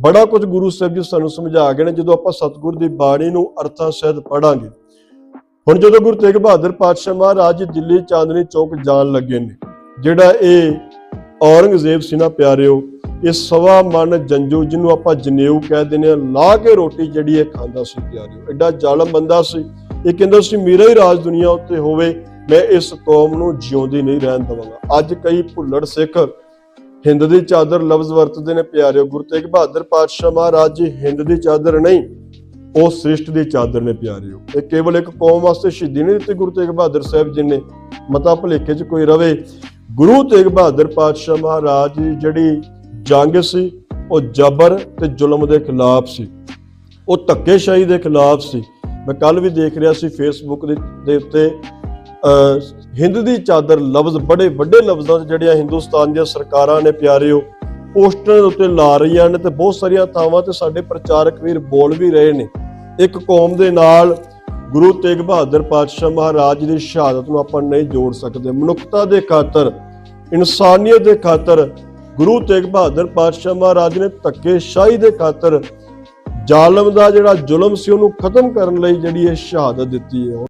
ਬੜਾ ਕੁਝ ਗੁਰੂ ਸਾਹਿਬ ਜੀ ਸਾਨੂੰ ਸਮਝਾ ਗਏ ਨੇ, ਜਦੋਂ ਆਪਾਂ ਸਤਿਗੁਰ ਦੀ ਬਾਣੀ ਨੂੰ ਅਰਥਾਂ ਸਹਿਤ ਪੜਾਂਗੇ ਹੁਣ ਜਦੋਂ ਗੁਰੂ ਤੇਗ ਬਹਾਦਰ ਪਾਤਸ਼ਾਹ ਮਹਾਰਾਜ ਦਿੱਲੀ ਚਾਂਦਨੀ ਚੌਕ ਜਾਣ ਲੱਗੇ ਨੇ, ਜਿਹੜਾ ਇਹ ਔਰੰਗਜ਼ੇਬ ਸੀ ਨਾ ਪਿਆਰਿਓ, ਇਹ ਸਵਾ ਮਨ ਜੰਜੂ ਜਿਹਨੂੰ ਆਪਾਂ ਜਨੇਊ ਕਹਿ ਦਿੰਦੇ ਆ ਲਾ ਕੇ ਰੋਟੀ ਜਿਹੜੀ ਇਹ ਖਾਂਦਾ ਸੀ ਪਿਆਰਿਓ। ਐਡਾ ਜ਼ਾਲਮ ਬੰਦਾ ਸੀ। ਇਹ ਕਹਿੰਦਾ ਸੀ, ਮੇਰਾ ਹੀ ਰਾਜ ਦੁਨੀਆ ਉੱਤੇ ਹੋਵੇ, ਮੈਂ ਇਸ ਕੌਮ ਨੂੰ ਜਿਉਂਦੀ ਨਹੀਂ ਰਹਿਣ ਦਵਾਂਗਾ। ਅੱਜ ਕਈ ਭੁੱਲੜ ਸਿੱਖ ਹਿੰਦ ਦੀ ਚਾਦਰ ਲਫ਼ਜ਼ ਵਰਤਦੇ ਨੇ ਪਿਆਰਿਓ ਗੁਰੂ ਤੇਗ ਬਹਾਦਰ ਪਾਤਸ਼ਾਹ ਮਹਾਰਾਜ ਜੀ, ਹਿੰਦ ਦੀ ਚਾਦਰ ਨਹੀਂ, ਉਹ ਸ੍ਰਿਸ਼ਟ ਦੀ ਚਾਦਰ ਨੇ ਪਿਆਰਿਓ। ਇਹ ਕੇਵਲ ਇੱਕ ਕੌਮ ਵਾਸਤੇ ਸ਼ਹੀਦੀ ਨਹੀਂ ਦਿੱਤੀ ਗੁਰੂ ਤੇਗ ਬਹਾਦਰ ਸਾਹਿਬ ਜੀ ਨੇ। ਮਤਾ ਭਲੇਖੇ 'ਚ ਕੋਈ ਰਵੇ, ਗੁਰੂ ਤੇਗ ਬਹਾਦਰ ਪਾਤਸ਼ਾਹ ਮਹਾਰਾਜ ਦੀ ਜਿਹੜੀ ਜੰਗ ਸੀ, ਉਹ ਜ਼ਬਰ ਤੇ ਜ਼ੁਲਮ ਦੇ ਖਿਲਾਫ ਸੀ। ਉਹ ਧੱਕੇਸ਼ਾਹੀ ਦੇ ਖਿਲਾਫ ਸੀ। ਮੈਂ ਕੱਲ ਵੀ ਦੇਖ ਰਿਹਾ ਸੀ ਫੇਸਬੁੱਕ ਦੇ ਉੱਤੇ ਹਿੰਦ ਦੀ ਚਾਦਰ ਲਫ਼ਜ਼, ਬੜੇ ਵੱਡੇ ਲਫ਼ਜ਼ਾਂ 'ਚ ਜਿਹੜੀਆਂ ਹਿੰਦੁਸਤਾਨ ਦੀਆਂ ਸਰਕਾਰਾਂ ਨੇ ਪਿਆਰਿਓ ਪੋਸਟਰਾਂ ਦੇ ਉੱਤੇ ਲਾ ਰਹੀਆਂ ਨੇ ਤੇ ਬਹੁਤ ਸਾਰੀਆਂ ਥਾਵਾਂ ਤੇ ਸਾਡੇ ਪ੍ਰਚਾਰਕ ਵੀਰ ਬੋਲ ਵੀ ਰਹੇ ਨੇ। ਇੱਕ ਕੌਮ ਦੇ ਨਾਲ ਗੁਰੂ ਤੇਗ ਬਹਾਦਰ ਪਾਤਸ਼ਾਹ ਮਹਾਰਾਜ ਦੀ ਸ਼ਹਾਦਤ ਨੂੰ ਆਪਾਂ ਨਹੀਂ ਜੋੜ ਸਕਦੇ। ਮਨੁੱਖਤਾ ਦੇ ਖਾਤਰ, ਇਨਸਾਨੀਅਤ ਦੇ ਖਾਤਰ, ਗੁਰੂ ਤੇਗ ਬਹਾਦਰ ਪਾਤਸ਼ਾਹ ਮਹਾਰਾਜ ਨੇ ਧੱਕੇਸ਼ਾਹੀ ਦੇ ਖਾਤਰ, ਜ਼ਾਲਮ ਦਾ ਜਿਹੜਾ ਜ਼ੁਲਮ ਸੀ ਉਹਨੂੰ ਖਤਮ ਕਰਨ ਲਈ ਜਿਹੜੀ ਇਹ ਸ਼ਹਾਦਤ ਦਿੱਤੀ ਹੈ।